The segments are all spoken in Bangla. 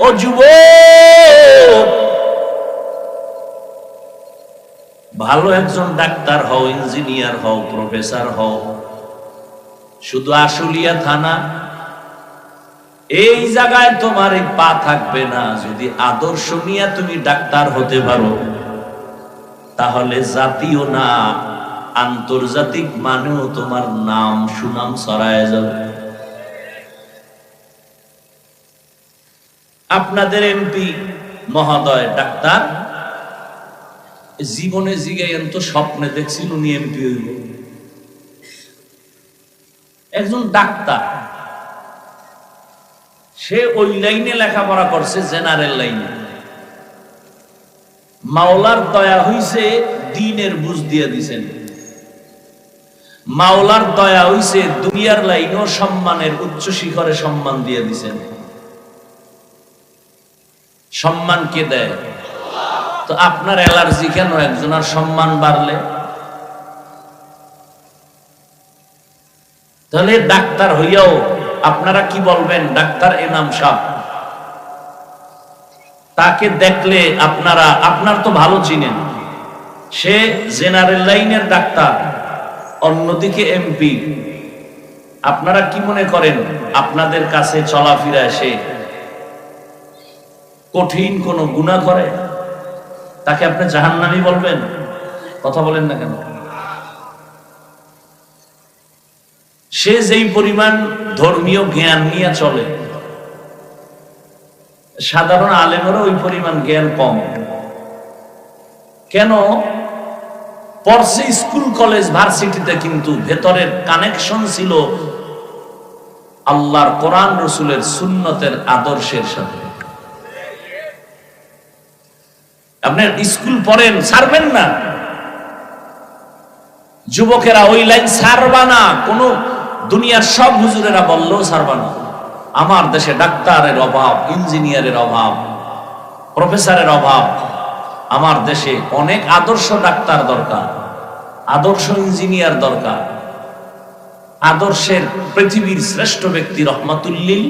ও যুব ভালো একজন ডাক্তার হও, ইঞ্জিনিয়ার হও, প্রফেসর হও। শুধু আশুলিয়া থানা। এই জায়গায় তোমার এই পা থাকবে না। যদি আদর্শ নিয়ে তুমি ডাক্তার হতে পারো, তাহলে জাতীয় না, আন্তর্জাতিক মানেও তোমার নাম সুনাম ছড়ায় যাবে। আপনাদের এমপি মহোদয় ডাক্তার। জীবনে জিগাইন তো স্বপ্নে দেখছিল উনি এমপি হইব। একজন ডাক্তার, সে ওই লাইনে লেখাপড়া করছে, জেনারেল লাইনে। মাওলার দয়া হইছে দিনের বুঝ দিয়ে দিছেন। মাওলার দয়া হইছে দুনিয়ার লাইনও সম্মানের উচ্চ শিখরে সম্মান দিয়ে দিছেন। সম্মান কে দেয়? তো আপনার অ্যালার্জি কেন একজনের সম্মান বাড়লে? তাহলে ডাক্তার হইয়াও আপনারা কি বলবেন? ডাক্তার এনাম সাহ। তাকে দেখলে আপনারা, আপনার তো ভালো চিনেন। সে জেনারেল লাইনের ডাক্তার, অন্যদিকে এমপি। আপনারা কি মনে করেন? আপনাদের কাছে চলাফেরা সে কঠিন কোন গুণা করে, তাকে আপনি জাহান্নামি বলবেন? কথা বলেন না কেন? সে যেই পরিমাণ ধর্মীয় জ্ঞান নিয়ে চলে, সাধারণ আলেমেরও ওই পরিমাণ জ্ঞান কম। কেন? পড়ছে স্কুল, কলেজ, ভার্সিটিতে কিন্তু ভেতরের কানেকশন ছিল আল্লাহর কোরআন, রসুলের সুন্নতের আদর্শের সাথে। আপনার স্কুল পড়েন, ছাড়বেন না। যুবকেরা ওই লাইন, ছাড়বা না। কোন দুনিয়ার সব হুজুরেরা বললেও ছাড়বা না। আমার দেশে ডাক্তারের অভাব, ইঞ্জিনিয়ারের অভাব, প্রফেসরের অভাব। আমার দেশে অনেক আদর্শ ডাক্তার দরকার, আদর্শ ইঞ্জিনিয়ার দরকার। আদর্শের পৃথিবীর শ্রেষ্ঠ ব্যক্তি রহমাতুল্লিল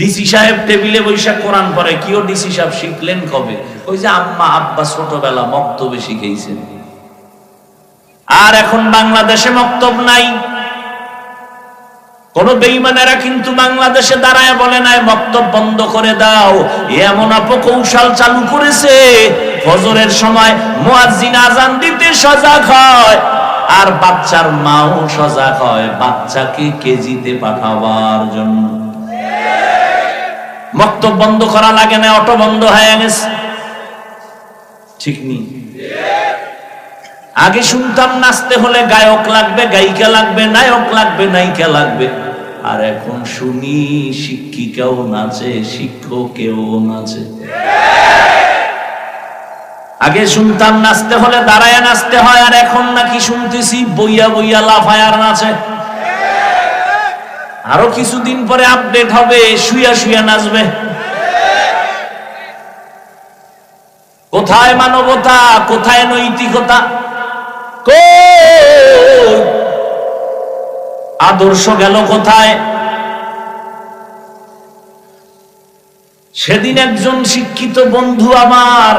ডিসি সাহেব টেবিলে বৈশাখ কোরআন পরে কিও ডিসি সাহেব শিখলেন কবে? ওই যে আম্মা আব্বা ছোটবেলা মক্তবে শিখেছেন আর এখন বাংলাদেশে মক্তব নাই। কোন বেইমানেরা কিন্তু বাংলাদেশে দাঁড়ায় বলে নাই, মক্তব বন্ধ করে দাও। এমন অপকৌশল চালু করেছে, ফজরের সময় মুয়াজ্জিন আজান দিতে সজাগ হয়, আর বাচ্চার মাও সজাগ হয়, বাচ্চাকে কেজিতে পাঠাবার জন্য। মক্তব বন্ধ করা লাগে না, অটো বন্ধ হয়ে গেছে। ঠিক নেই আগে শুনতাম, নাচতে হলে গায়ক লাগবে, গায়িকা লাগবে, নায়ক লাগবে, নায়িকা লাগবে। আর এখন শুনি শিক্ষিকাও নাচে শিক্ষকেও নাচে। আগে শুনতাম, নাচতে হলে দাঁড়ায়, নাচতে হয়, আর এখন নাকি শুনতেছি, বইয়া বইয়া লাফায় আর নাচে। আরও কিছুদিন পরে আপডেট হবে শুয়া শুয়া নাচবে। কোথায় মানবতা, কোথায় নৈতিকতা? আদর্শ গেল কোথায়? সেদিন একজন শিক্ষিত বন্ধু আমার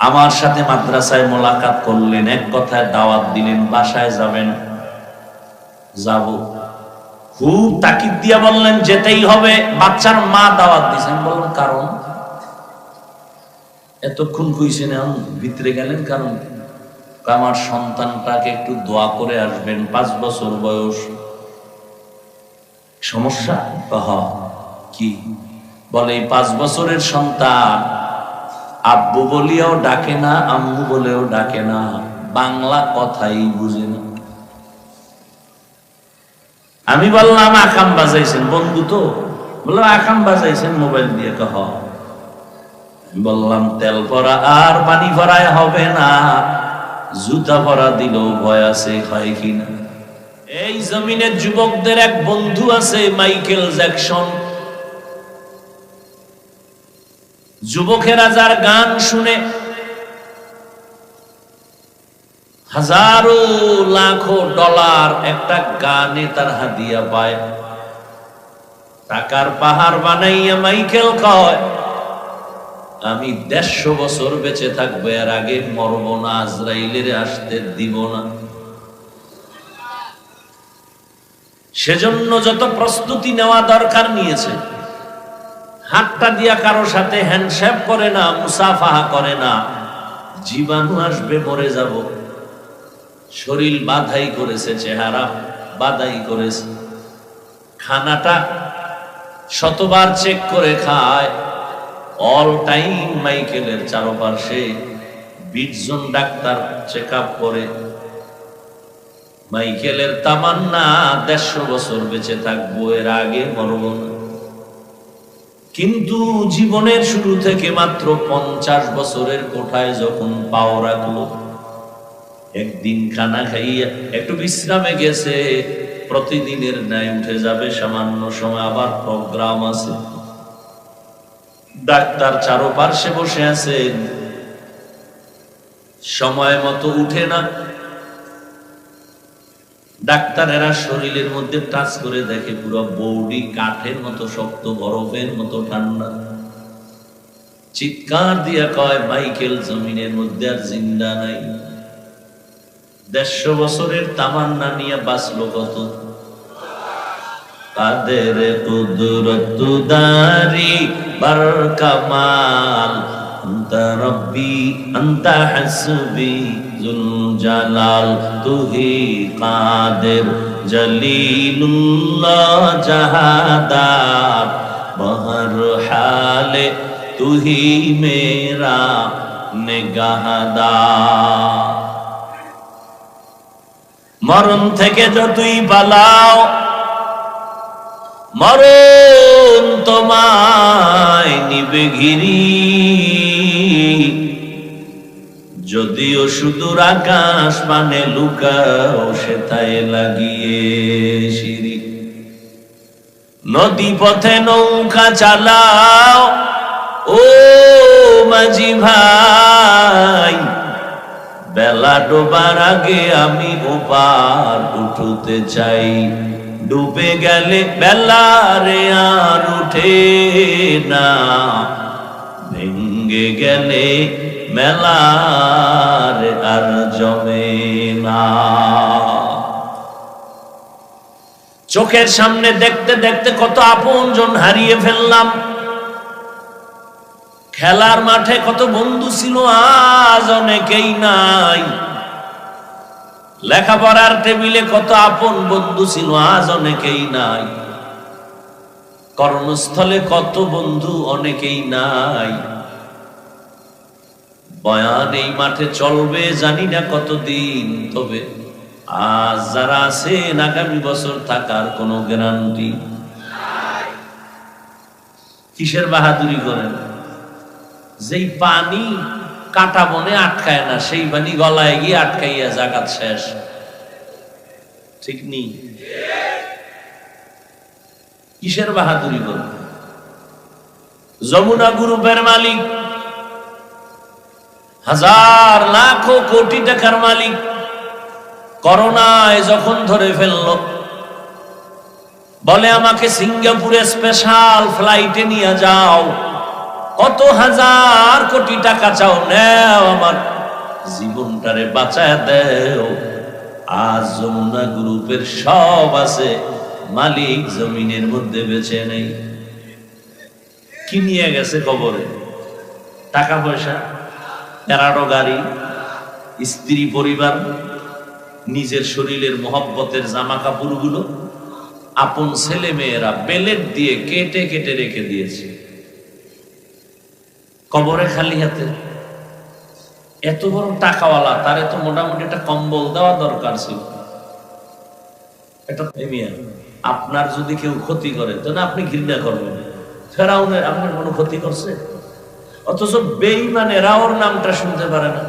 আমার সাথে মাদ্রাসায় মোলাকাত করলেন, এক কথায় দাওয়াত দিলেন, বাসায় যাবেন। যাব। খুব তাকিদ দিয়া বললেন, যেতেই হবে। বাচ্চার মা দাওয়াত দিয়েছেন বললেন কারণ? এতক্ষণ কইছেন ভিতরে গেলেন কারণ? আমার সন্তানটাকে একটু দোয়া করে আসবেন, পাঁচ বছর বয়স। সমস্যা? কি? বলে, এই পাঁচ বছরের সন্তান আব্বু বলিয়াও ডাকে না, আম্মু বলেও ডাকে না। বাংলা কথাই বুঝে না। আমি বললাম, আকাম বাজাইছেন, বন্ধু তো। বললাম আকাম বাজাইছেন, মোবাইল দিয়ে কহ। বললাম, তেল ভরা আর পানি ভরায় হবে না। জুতা ভরা দিলেও ভয় আছে, হয় কিনা এই জমিনের যুবকদের এক বন্ধু আছে, মাইকেল জ্যাকসন। যুবকেরা যার গান শুনে হাজারো লাখো ডলার একটা গানে তার হাদিয়া পায়। টাকার পাহাড় বানাইয়া মাইকেল কয়, আমি দেড়শো বছর বেঁচে থাকব, এর আগে মরব না, আজরাইলের আসতে দিব না। সেজন্য যত প্রস্তুতি নেওয়া দরকার নিয়েছে, হাতটা দিয়া কারও সাথে হ্যান্ডশেপ করে না, মুসাফাহা করে না, জীবাণু আসবে, মরে যাব। শরীর বাধাই করেছে, চেহারা বাধাই করেছে। খানাটা শতবার চেক করে খায়। অল টাইম মাইকেলের চারপাশে বিশ জন ডাক্তার চেক আপ করে। মাইকেলের তামান্না দেড়শো বছর বেঁচে থাকব, এর আগে মরব কিন্তু জীবনের শুরু থেকে মাত্র পঞ্চাশ বছরের কোঠায় যখন পাও রাখল একদিন খানা খাইয়া একটু বিশ্রামে গেছে, প্রতিদিনের ন্যায় উঠে যাবে সামান্য সময়, আবার প্রোগ্রাম আছে। ডাক্তার চারোপার্শ্বে বসে আছেন। সময় মতো উঠে না। ডাক্তারেরা শরীরের মধ্যে টাচ করে দেখে, পুরো বৌডি কাঠের মতো শক্ত, বরফের মতো ঠান্ডা। চিৎকার দিয়া কয়, মাইকেল, জমিনের মধ্যে আর জিন্দা নাই। দেড়শো বছরের তামান্না নিয়ে বাঁচলো কত? তাদের কুদরত দারি বার কামাল আন্তা রব্বি, আন্তা হাসবি জুল জালাল তুহি কাদের, জলিলুল্লাহ জাহাদার বহর হালে তুহি মেরা নিগাহদার মরণ থেকে যতই পালাও, মরণ তোমায় নিবে ঘিরি। যদিও সুদূর আকাশ মানে লুকাও সেটাই লাগিয়ে সিঁড়ি। নদী পথে নৌকা চালাও, ও মাঝি ভাই বেলা ডোবার আগে আমি ওপার উঠতে চাই। ডুবে গেলে বেলা রে আর উঠে না। ভেঙ্গে গেলে মেলার আর জমে না। চোখের সামনে দেখতে দেখতে কত আপনজন হারিয়ে ফেললাম। খেলার মাঠে কত বন্ধু ছিল আজ অনেকেই নাই। লেখাপড়ার টেবিলে কত আপন বন্ধু ছিল আজ অনেকেই নাই। কর্মস্থলে কত বন্ধু অনেকেই নাই। বয়ান এই মাঠে চলবে জানি না কতদিন, তবে আজ যারা আছেন আগামী বছর থাকার কোনো গ্যারান্টি কিসের বাহাদুরি করেন? যেই পানি কাটা বনে আটকায় না, সেই পানি গলায় গিয়ে আটকাইয়া জাগাত শেষ। ঠিক নেই কিসের বাহাদুরি করে যমুনা গ্রুপের মালিক, হাজার লাখো কোটি টাকার মালিক, করোনায় যখন ধরে ফেলল, বলে আমাকে সিঙ্গাপুরে স্পেশাল ফ্লাইটে নিয়ে যাও। কত হাজার কোটি টাকা চাও? নেও আমার। জীবনটারে বাঁচায় দেও। আজ যমুনা গ্রুপের সব আছে। মালিক জমিনের মধ্যে বেছে নেই। কি নিয়ে গেছে কবরে টাকা পয়সা? তেরাটো গাড়ি? স্ত্রী পরিবার? নিজের শরীরের মহব্বতের জামা কাপড়গুলো আপন ছেলে মেয়েরা বেলেট দিয়ে কেটে কেটে রেখে দিয়েছে। কবরে খালি হাতে। এত বড় টাকাওয়ালা, তারে তো মোটামুটি একটা কম্বল দেওয়া দরকার ছিল। এটা আপনার যদি কেউ ক্ষতি করে, তাহলে আপনি ঘৃণা করবেন। ফেরাউনের আপনার কোনো ক্ষতি করছে? অথচ বেইমানেরা ওর নামটা শুনতে পারে না।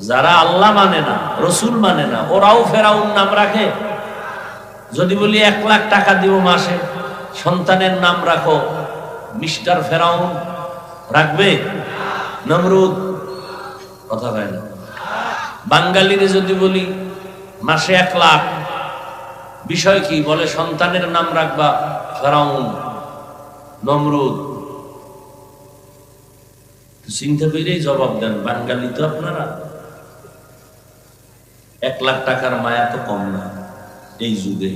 যারা আল্লাহ মানে না, রসুল মানে না, ওরাও ফেরাউন নাম রাখে। যদি বলি এক লাখ টাকা দিব মাসে, সন্তানের নাম রাখো, মিস্টার ফেরাউন রাখবে? নমরুদ, কথা হয় না। বাঙালিরে যদি বলি, মাসে এক লাখ, বিষয় কি? বলে, সন্তানের নাম রাখবা ফেরাউন, নমরুদ। চিন্তা করেই জবাব দেন, বাঙালি তো আপনারা। এক লাখ টাকার মায়া তো কম না, এই যুগে।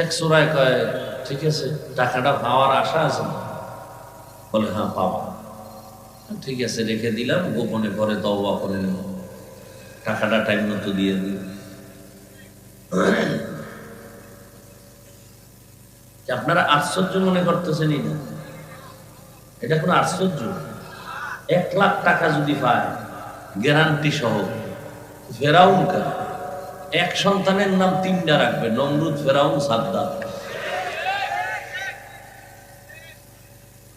এক চোরায় কয়, ঠিক আছে, টাকাটা পাওয়ার আশা আছে না?" বলে হ্যাঁ পাওয়া ঠিক আছে, রেখে দিলাম, গোপনে পরে তওবা করে নেব। টাকাটা টাইম মতো দিয়ে দিই। আপনারা আশ্চর্য মনে করতেছেন না। এটা কোনো আশ্চর্য। এক লাখ টাকা যদি পায় গ্যারান্টি সহ ফেরাউন কা এক সন্তানের নাম তিনটা রাখবে নমরুদ, ফেরাউন, সাদ্দাত।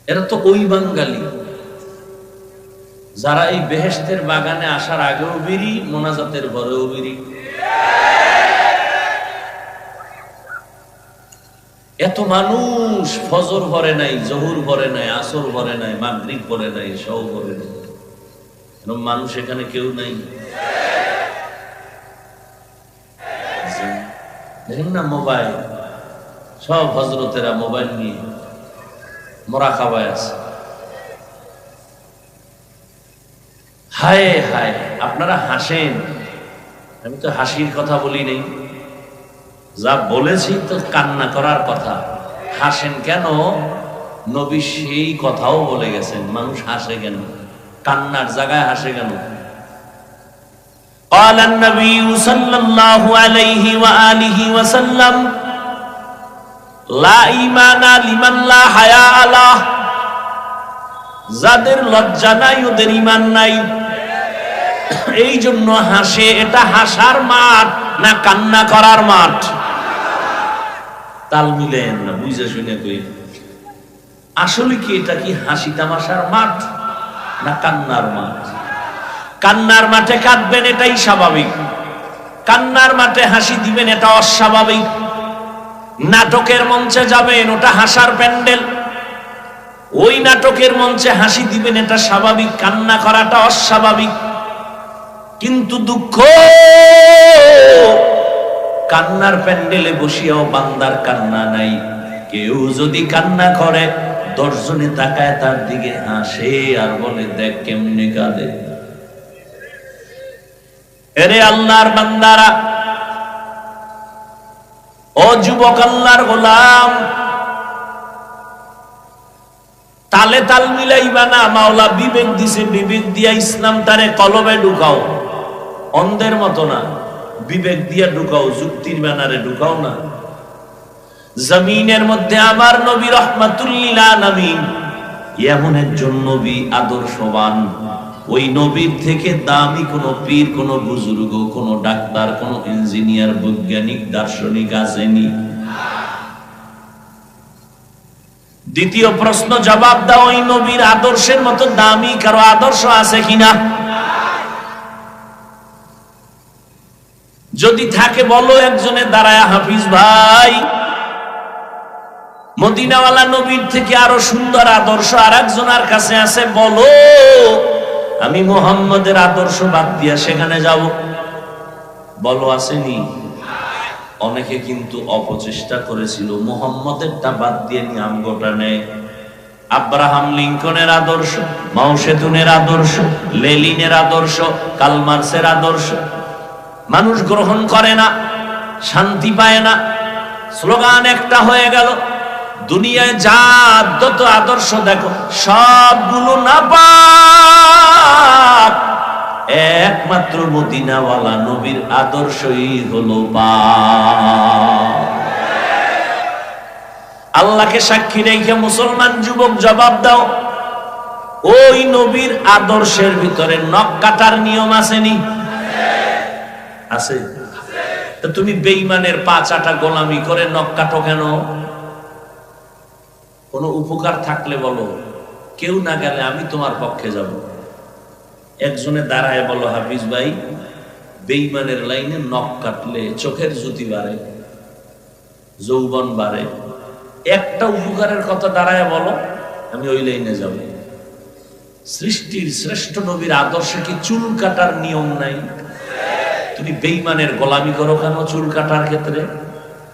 এরা তো ওই বাঙালি। যারা এই বেহেস্তের বাগানে আসার আগেও বিড়ি, মোনাজাতের ঘরেও বিড়ি। এত মানুষ ফজর ভরে নাই, জহুর ভরে নাই, আসর ভরে নাই, মাগরিব ভরে নাই সব ভরে নাই। মানুষ এখানে কেউ নাই। দেখেন না মোবাইল, সব হজরতেরা মোবাইল নিয়ে মরা খাবায় আছে হায় হায় আপনারা হাসেন আমি তো হাসির কথা বলি নেই যা বলেছি তো কান্না করার কথা হাসেন কেন নবী সেই কথাও বলে গেছেন মানুষ হাসে কেন কান্নার জায়গায় হাসে কেন قال النبي صلى الله عليه وآله وسلم যাদের লজ্জা নাই, ওদের ইমান নাই। এই জন্য হাসে, এটা হাসার মাঠ না কান্না করার মাঠ? তাল মিলেন না, বুঝে শুনে কই। আসলে কি এটা কি হাসি তামাশার মাঠ না কান্নার মাঠ? কান্নার মাঠে কাঁদবেন, এটাই স্বাভাবিক। কান্নার মাঠে হাসি দিবেন, এটা অস্বাভাবিক। নাটকের মঞ্চে যাবেন, ওটা হাসার প্যান্ডেল। ওই নাটকের মঞ্চে হাসি দিবেন, এটা স্বাভাবিক। কান্না করাটা অস্বাভাবিক। কিন্তু দুঃখ, কান্নার প্যান্ডেলে বসিয়াও বান্দার কান্না নাই। কেউ যদি কান্না করে দর্শনে তাকায় তার দিকে হাসে আর বলে, দেখ কেমনে কাঁদে। এরে আল্লাহর বান্দারা ও যুবক আল্লাহর গোলাম, তালে তাল মিলাইবা না, মাওলা বিবেক দিছে, বিবেক দিয়া ইসলাম তারে কলবে ঢুকাও। অন্ধের মতো না, বিবেক দিয়া ঢুকাও, যুক্তির ব্যানারে ঢুকাও না। জমিনের মধ্যে আমার নবী রহমাতুল্লিলা আলামিন, এমন একজন নবী আদর্শবান। ওই নবীর থেকে দামি কোন পীর, কোন বুজুর্গ, কোন ডাক্তার, কোন ইঞ্জিনিয়ার, বৈজ্ঞানিক, দার্শনিক আসেনি। দ্বিতীয় প্রশ্ন, জবাব দাও, ওই নবীর আদর্শের মতো দামি কারও আদর্শ আছে কিনা? যদি থাকে, বলো একজনের দাঁড়ায়, হাফিজ ভাই। মদিনাওয়ালা নবীর থেকে আরও সুন্দর আদর্শ আর একজনের কাছে আছে, বলো। আমি মোহাম্মদের আদর্শ বাদ দিয়া সেখানে যাব। বলো আসেনি অনেকে কিন্তু অপচেষ্টা করেছিল, মোহাম্মদেরটা বাদ দিয়ে নিয়াম গোটা নেয় আব্রাহাম লিঙ্কনের আদর্শ মাউসেতুনের আদর্শ, লেলিনের আদর্শ, কালমার্সের আদর্শ। মানুষ গ্রহণ করে না, শান্তি পায় না। স্লোগান একটা হয়ে গেল, দুনিয়ায় যা আদর্শ দেখো, সবগুলো না পাক একমাত্র মদিনাওয়ালা নবীর আদর্শই হলো আল্লাহকে সাক্ষী রেখে মুসলমান যুবক জবাব দাও। ওই নবীর আদর্শের ভিতরে নখ কাটার নিয়ম আসেনি? আছে। তা তুমি বেইমানের পাঁচ আটা গোলামি করে নখ কাটো কেন? কোনো উপকার থাকলে বলো। কেউ না গেলে আমি তোমার পক্ষে যাব। একজনে দাঁড়ায় বলো, হাফিজ ভাই, বেইমানের লাইনে নখ কাটলে চোখের জ্যোতি বাড়ে, যৌবন বাড়ে। একটা উপকারের কথা দাঁড়ায় বলো, আমি ওই লাইনে যাব। সৃষ্টির শ্রেষ্ঠ নবীর আদর্শে কি চুল কাটার নিয়ম নাই? তুমি বেইমানের গোলামি করো কেন চুল কাটার ক্ষেত্রে?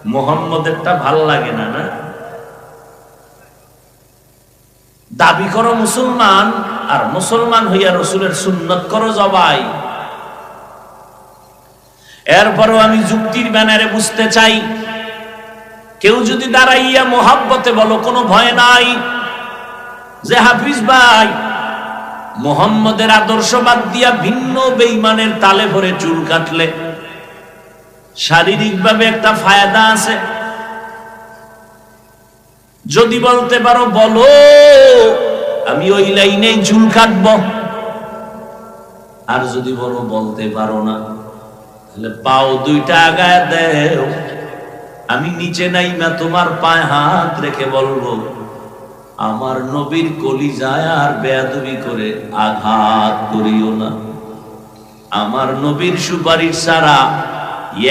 মোহাম্মদেরটা ভালো লাগে না না? দাবি করো, মুসলমান আর মুসলমান হইয়া রসুলের সুন্নত করো জবাই। এরপরও আমি যুক্তির ব্যানারে বুঝতে চাই, কেউ যদি দাঁড়াইয়া মোহাব্বতে বলো, কোনো ভয় নাই। যে হাফিজ ভাই, মোহাম্মদের আদর্শ বাদ দিয়া ভিন্ন বেইমানের তালে ভরে চুল কাটলে, শারীরিকভাবে একটা ফায়দা আছে। যদি বলতে পারো, বলো আমি ওই লাইনে চুল কাটব আর যদি বলো বলতে পারো না, তাহলে পাও দুইটা আগায় দেও। আমি নিচে নাই না তোমার পায়ে হাত রেখে বলব, আমার নবীর কলিজায় আর বেয়াদবি করে আঘাত করিও না। আমার নবীর সুপারিশ ছাড়া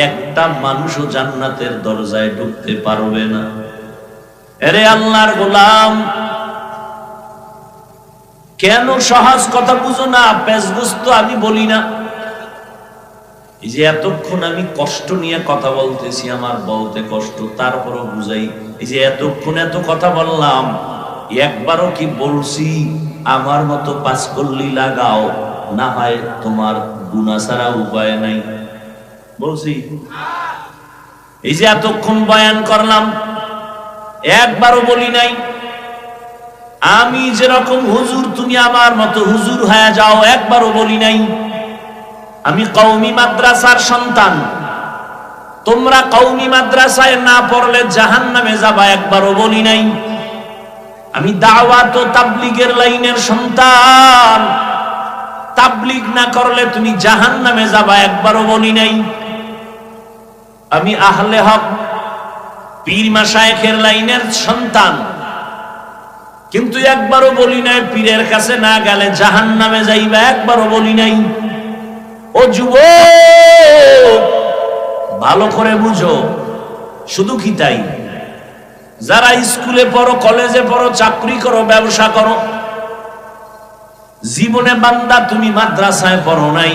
একটা মানুষও জান্নাতের দরজায় ঢুকতে পারবে না। এরে আল্লাহর গোলাম কেন সহজ কথা বুঝো না? পেশগুস্ত আমি বলি না। এই যে এতক্ষণ আমি কষ্ট নিয়ে কথা বলতেছি, আমার বলতে কষ্ট, তারপরও বুঝাই। এই যে এতক্ষণ এত কথা বললাম, একবারও কি বলছি, আমার মতো পাস করলি লাগাও, না হয় তোমার গুণা ছাড়া উপায় নাই। বলছি? এই যে এতক্ষণ বয়ান করলাম, একবারও বলি নাই। আমি যেরকম হুজুর, তুমি আমার মতো হুজুর হয়ে যাও, একবারও বলি নাই। আমি কৌমি মাদ্রাসার সন্তান। তোমরা কৌমি মাদ্রাসায় না পড়লে জাহান নামে যাবা, একবারও বলি নাই। আমি দাওয়াত ও তাবলিগের লাইনের সন্তান। তাবলিগ না করলে তুমি জাহান নামে যাবা, একবারও বলি নাই। আমি আহলে হক, পীর মাসায়েখের লাইনের সন্তান। কিন্তু একবারও বলি নাই, পীরের কাছে না গেলে জাহান নামে যাইবা, একবারও বলি নাই। ও যুব ভালো করে বুঝো, শুধু কি তাই? যারা স্কুলে পড়ো, কলেজে পড়ো, চাকরি করো, ব্যবসা করো, জীবনে বান্দা তুমি মাদ্রাসায় পড়ো নাই।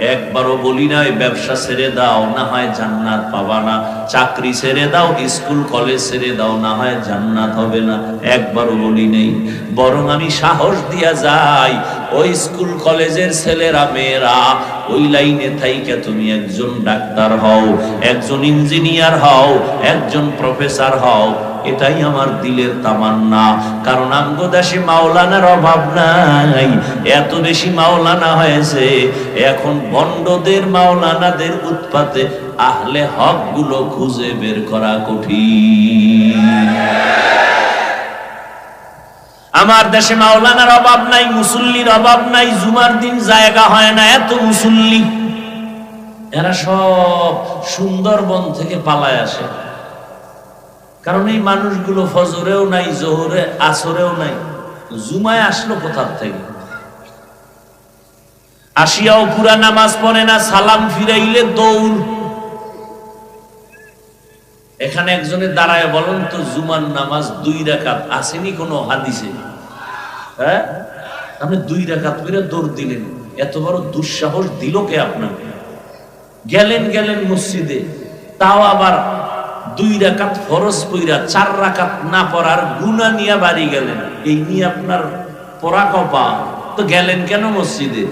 একবারও বলি নাই, ব্যবসা ছেড়ে দাও, না হয় জান্নাত পাবা না। চাকরি ছেড়ে দাও, স্কুল, কলেজ ছেড়ে দাও, না হয় জান্নাত হবে না। একবারও বলি নেই। বরং আমি সাহস দিয়া যাই, ওই স্কুল, কলেজের ছেলেরা, মেয়েরা, ওই লাইনে থাইকে তুমি একজন ডাক্তার হও, একজন ইঞ্জিনিয়ার হও, একজন প্রফেসর হও। এটাই আমার দিলের তামান্না। কারণ আমগো দেশে মাওলানার অভাব নাই। এত বেশি মাওলানা হয়েছে। এখন বন্ডদের মাওলানাদের উৎপাতে আহলে হকগুলো খুঁজে বের করা কঠিন। আমার দেশে মাওলানার অভাব নাই, মুসল্লির অভাব নাই, জুমার দিন জায়গা হয় না, এত মুসল্লি। এরা সব সুন্দরবন থেকে পালায় আসে। কারণ এই মানুষগুলো ফজরেও নাই, জোহরে, আসরেও নাই। জুমায় আসলো কোথার থেকে? আসিয়াও পুরা নামাজ পড়ে না, সালাম ফিরাইলে দৌড়। এখানে একজনের দাঁড়ায় বলেন তো, জুমার নামাজ দুই রাকাত আসেনি কোনো হাদিসে? হ্যাঁ? আপনি দুই রাকাত করে দৌড় দিলেন। এত বড় দুঃসাহস দিল কে আপনাকে? গেলেন গেলেন মসজিদে। তাও আবার দুই রাকাত ফরজ পইরা চার রাকাত না পড়ার গুণা নিয়ে বাড়ি গেলেন। এই নিয়ে আপনার পড়া কপা তো গেলেন কেন মসজিদে?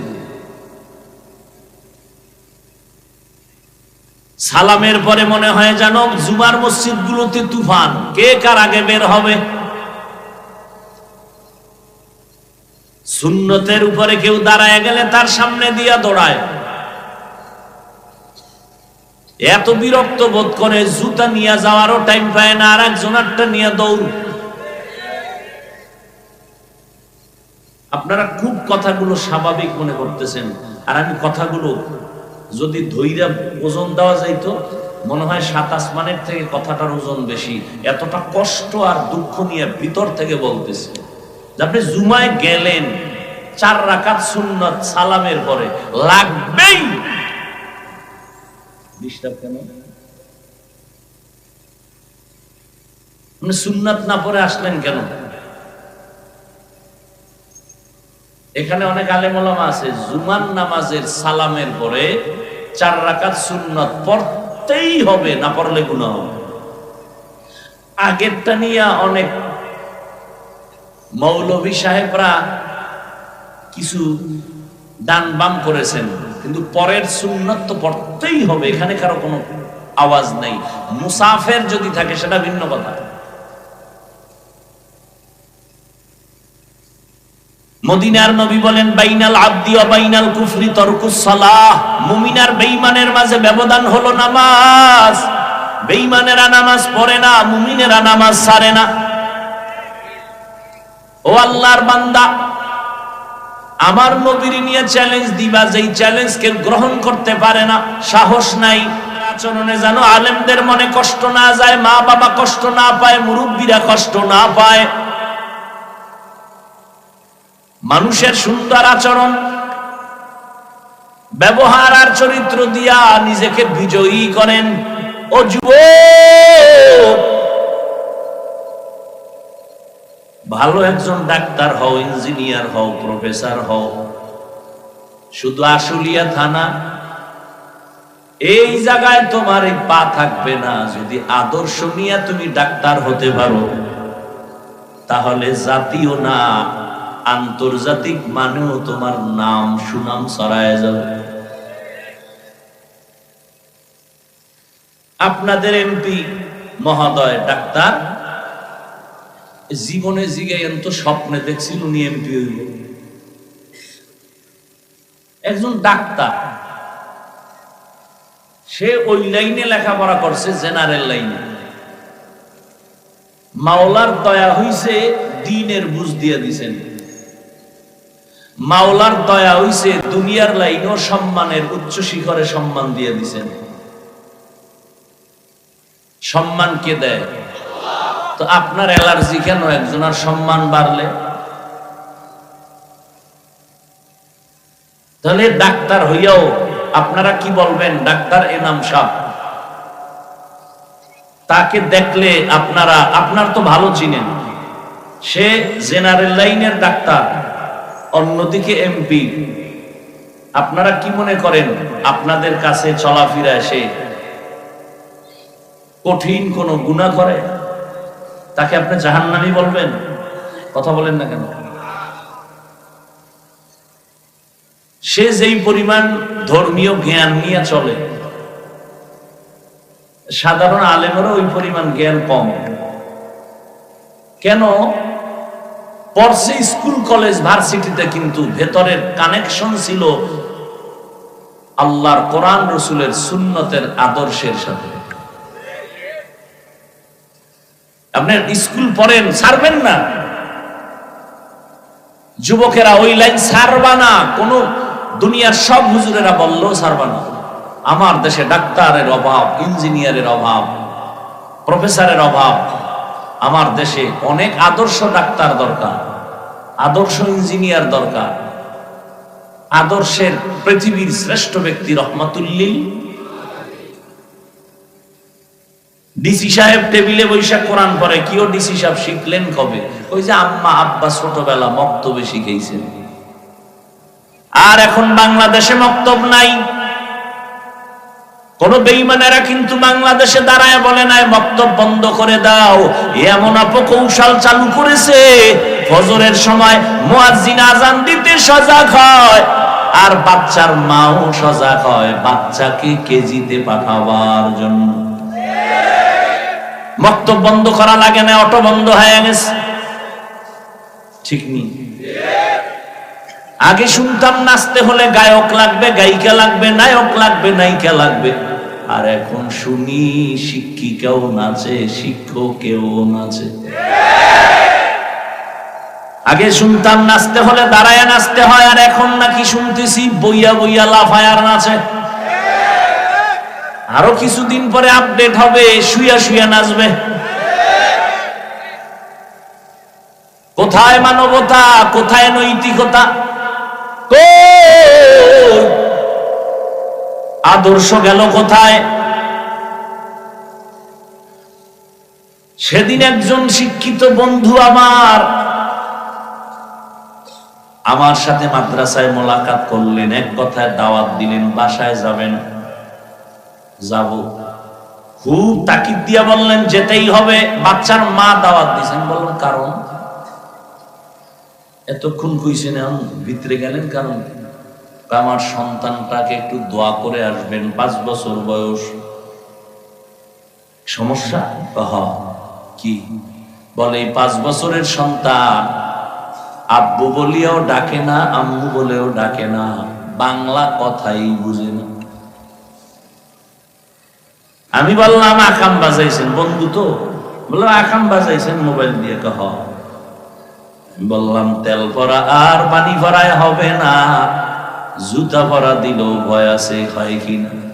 সালামের পরে মনে হয় যেন জুমার মসজিদ গুলোতে তুফান। কে কার আগে বের হবে? সুন্নতের উপরে কেউ দাঁড়ায় গেলে তার সামনে দিয়া দৌড়ায়। এত বিরক্ত বোধ করে জুতা নিয়ে যাওয়ারও টাইম পায় না আর একজনারটা নিয়ে দৌড়। আপনারা খুব কথাগুলো স্বাভাবিক মনে করতেছেন। আর আমি কথাগুলো যদি ধৈর্য ওজন দেওয়া যাইতো, মনে হয় সাত আসমানের থেকে কথাটার ওজন বেশি। এতটা কষ্ট আর দুঃখ নিয়ে ভিতর থেকে বলতেছে। আপনি জুমায় গেলেন, চার রাকাত সুন্নত সালামের পরে লাগবেই। ডিস্টার্ব কেন? আপনি সুন্নাত না পরে আসলেন কেন? এখানে অনেক আলেমলামা আছে জুমান নামাজের সালামের পরে চার রাকাত সুন্নত পড়তেই হবে, না পড়লে গুণা হবে। আগেরটা নিয়ে অনেক মৌলভী সাহেবরা কিছু ডান বাম করেছেন। কিন্তু পরের সুন্নত তো পড়তেই হবে, এখানে কারও কোনো আওয়াজ নেই। মুসাফের যদি থাকে, সেটা ভিন্ন কথা। মদিনার নবী বলেন, বাইনাল আব্দি বাইনাল কুফরি মুমিনার মাঝে ব্যবধান হলো নামাজ। বেঈমানেরা নামাজ পড়ে না, মুমিনেরা নামাজ ছাড়ে না। ও আল্লাহর বান্দা আমার নবীর নিয়ে চ্যালেঞ্জ দিবা, যেই চ্যালেঞ্জ কেউ গ্রহণ করতে পারে না, সাহস নাই। আচরণে যেন আলেমদের মনে কষ্ট না যায় মা বাবা কষ্ট না পায়, মুরব্বীরা কষ্ট না পায়। মানুষের সুন্দর আচরণ, ব্যবহার আর চরিত্র দিয়া নিজেকে বিজয়ী করেন। ও যুব ভালো একজন ডাক্তার হও, ইঞ্জিনিয়ার হও, প্রফেসর হও, শুধু আশুলিয়া থানা, এই জায়গায় তোমার এই পা থাকবে না। যদি আদর্শ নিয়ে তুমি ডাক্তার হতে পারো, তাহলে জাতীয় না, আন্তর্জাতিক মানেও তোমার নাম সুনাম ছড়ায় যাবে। আপনাদের এমপি মহোদয়, ডাক্তার জীবনে জিগাইন তো স্বপ্নে দেখছিল উনি এমপি হইব একজন ডাক্তার, সে ওই লাইনে লেখাপড়া করছে, জেনারেল লাইনে। মাওলার দয়া হইছে দিনের বুঝ দিয়ে দিছেন। মাওলার দয়া হইছে দুনিয়ার লাইনও সম্মানের উচ্চ শিখরে সম্মান দিয়ে দিছেন। সম্মান কে দেয়? তো আপনার অ্যালার্জি কেন? একজনের সম্মান বাড়লে। তাহলে ডাক্তার হইয়াও আপনারা কি বলবেন? ডাক্তার এনাম সাহ। তাকে দেখলে আপনারা, আপনার তো ভালো চিনেন। সে জেনারেল লাইনের ডাক্তার, অন্যদিকে এমপি। আপনারা কি মনে করেন? আপনাদের কাছে চলাফেরা সে কঠিন কোন গুণা করে? তাকে আপনি জাহান্নামি বলবেন? কথা বলেন না কেন? সে যেই পরিমাণ ধর্মীয় জ্ঞান নিয়ে চলে, সাধারণ আলেমেরও ওই পরিমাণ জ্ঞান কম। কেন? পড়ছে স্কুল, কলেজ, ভার্সিটিতে কিন্তু ভেতরের কানেকশন ছিল আল্লাহর কোরআন, রসুলের সুন্নতের আদর্শের সাথে। আপনি স্কুল পড়েন, ছাড়বেন না। যুবকেরা ওই লাইন, ছাড়বা না। কোন দুনিয়ার সব হুজুরেরা বললেও ছাড়বা না। আমার দেশে ডাক্তারের অভাব, ইঞ্জিনিয়ারের অভাব, প্রফেসরের অভাব। আমার দেশে অনেক আদর্শ ডাক্তার দরকার, আদর্শ ইঞ্জিনিয়ার দরকার। আদর্শের পৃথিবীর শ্রেষ্ঠ ব্যক্তি রহমাতুল্লিল ডিসি সাহেব টেবিলে বৈশা কোরআন পরে কিও ডিসি সাহেব শিখলেন কবে? ওই যে আম্মা আব্বা ছোটবেলা মক্তবে শিখেছেন আর এখন বাংলাদেশে মক্তব নাই। কোন বেইমানেরা কিন্তু বাংলাদেশে দাঁড়ায় বলে নাই, মক্তব বন্ধ করে দাও। এমন অপকৌশল চালু করেছে, ফজরের সময় মুয়াজ্জিন আজান দিতে সজাগ হয়, আর বাচ্চার মাও সজাগ হয়, বাচ্চাকে কেজিতে পাঠাবার জন্য। মক্তব বন্ধ করা লাগে না, অটো বন্ধ হয়ে গেছে। ঠিক নেই আগে শুনতাম নাচতে হলে গায়ক লাগবে, গায়িকা লাগবে, নায়ক লাগবে, নায়িকা লাগবে। আর এখন শুনি শিক্ষিকাও নাচে শিক্ষকেও নাচে। আগে শুনতাম নাচতে হলে দাঁড়ায় নাচতে হয়, আর এখন নাকি শুনতেছি বইয়া বইয়া লাফায় আর নাচে। আরও কিছুদিন পরে আপডেট হবে শুয়া শুয়া নাচবে। কোথায় মানবতা, কোথায় নৈতিকতা? আদর্শ গেল কোথায়? সেদিন একজন শিক্ষিত বন্ধু আমার আমার সাথে মাদ্রাসায় মোলাকাত করলেন, এক কথায় দাওয়াত দিলেন, বাসায় যাবেন। যাব। খুব তাকিদ দিয়া বললেন, যেতেই হবে। বাচ্চার মা দাওয়াত দিয়েছেন। বললেন, কারণ? এতক্ষণ কইছেন ভিতরে গেলেন কারণ? আমার সন্তানটাকে একটু দোয়া করে আসবেন, পাঁচ বছর বয়স। সমস্যা? কি? বলে পাঁচ বছরের সন্তান আব্বু বলিয়াও ডাকে না, আম্মু বলেও ডাকে না। বাংলা কথাই বুঝে না। আমি বললাম আকাম বাজাইছেন, বন্ধু তো। বললাম আকাম বাজাইছেন, মোবাইল দিয়ে কহ। বললাম, তেল ভরা আর পানি ভরায় হবে না। জুতা ভরা দিলেও ভয় আছে, হয় কিনা